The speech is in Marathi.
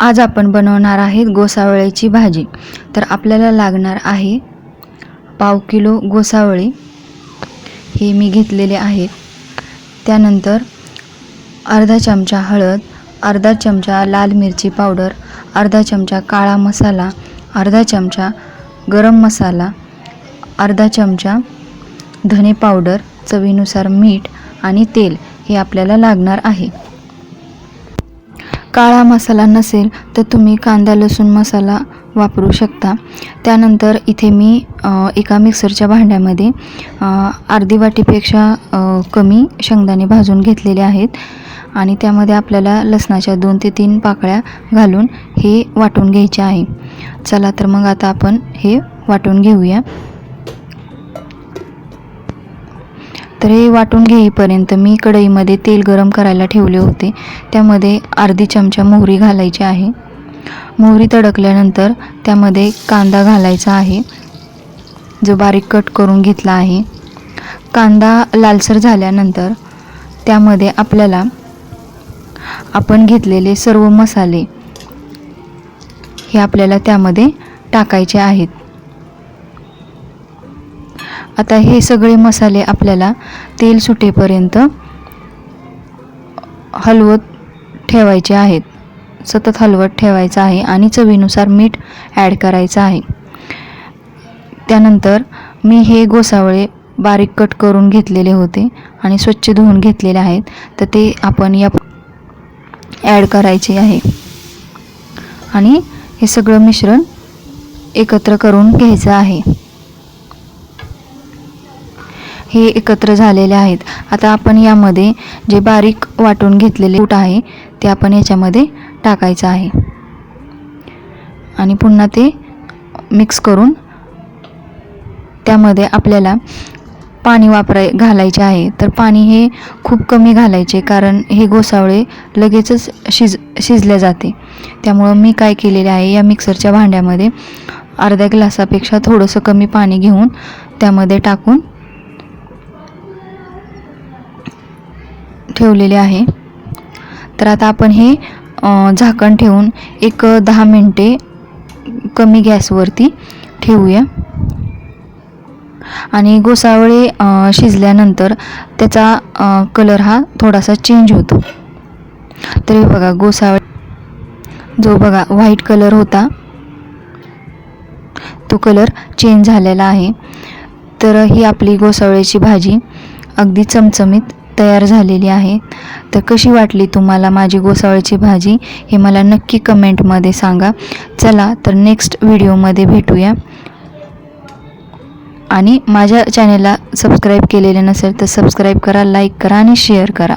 आज आपण बनवणार आहेत गोसावळ्याची भाजी. तर आपल्याला लागणार आहे पाव किलो गोसावळी. हे मी घेतलेले आहेत त्यानंतर अर्धा चमचा हळद अर्धा चमचा लाल मिरची पावडर अर्धा चमचा काळा मसाला अर्धा चमचा गरम मसाला अर्धा चमचा धने पावडर चवीनुसार मीठ आणि तेल हे आपल्याला लागणार आहे. काळा मसाला नसेल तर तुम्ही कांदा लसूण मसाला वापरू शकता. त्यानंतर इथे मी एका मिक्सरच्या भांड्यामध्ये अर्धी वाटीपेक्षा कमी शेंगदाणे भाजून घेतलेले आहेत आणि त्यामध्ये आपल्याला लसणाच्या दोन ते तीन पाकळ्या घालून हे वाटून घ्यायचे आहे. चला तर मग आता आपण हे वाटून घेऊया. तर हे वाटून घेईपर्यंत मी कढईमध्ये तेल गरम करायला ठेवले होते. त्यामध्ये अर्धी चमचा मोहरी घालायची आहे. मोहरी तडकल्यानंतर त्यामध्ये कांदा घालायचा आहे जो बारीक कट करून घेतला आहे. कांदा लालसर झाल्यानंतर त्यामध्ये आपल्याला आपण घेतलेले सर्व मसाले हे आपल्याला त्यामध्ये टाकायचे आहेत. आता हे सगळे मसाले आपल्याला तेल सुटेपर्यंत हलवत ठेवायचे आहेत. सतत हलवत ठेवायचं आहे आणि चवीनुसार मीठ ॲड करायचं आहे. त्यानंतर मी हे गोसावळे बारीक कट करून घेतलेले होते आणि स्वच्छ धुवून घेतलेले आहेत. तर ते आपण या ॲड करायचे आहे. आणि हे सगळं मिश्रण एकत्र करून घ्यायचं आहे. हे एकत्र झालेले आहेत. आता आपण यामध्ये जे बारीक वाटून घेतलेले कूट आहे ते आपण याच्यामध्ये टाकायचं आहे. आणि पुन्हा ते मिक्स करून त्यामध्ये आपल्याला पाणी वापराय घालायचे आहे. तर पाणी हे खूप कमी घालायचे कारण हे गोसावळे लगेचच शिज शिजले जाते. त्यामुळं मी काय केलेले आहे या मिक्सरच्या भांड्यामध्ये अर्ध्या ग्लासापेक्षा थोडंसं कमी पाणी घेऊन त्यामध्ये टाकून ठेवलेले आहे. तर आता आपण हे झाकण ठेवून एक दहा मिनटे कमी गॅसवरती ठेवूया. आणि गोसावळे शिजल्यानंतर त्याचा कलर हा थोडासा चेंज होतो. तर हे बघा गोसावळे जो बघा व्हाईट कलर होता तो कलर चेंज झालेला आहे. तर ही आपली गोसावळ्याची भाजी अगदी चमचमीत तयार झालेली आहे. तर कशी वाटली तुम्हाला माझी गोसावळीची भाजी? हे मला नक्की कमेंटमध्ये सांगा. चला तर नेक्स्ट व्हिडिओमध्ये भेटूया. आणि माझ्या चॅनेलला सबस्क्राईब केलेले नसेल तर सबस्क्राईब करा लाईक करा आणि शेअर करा.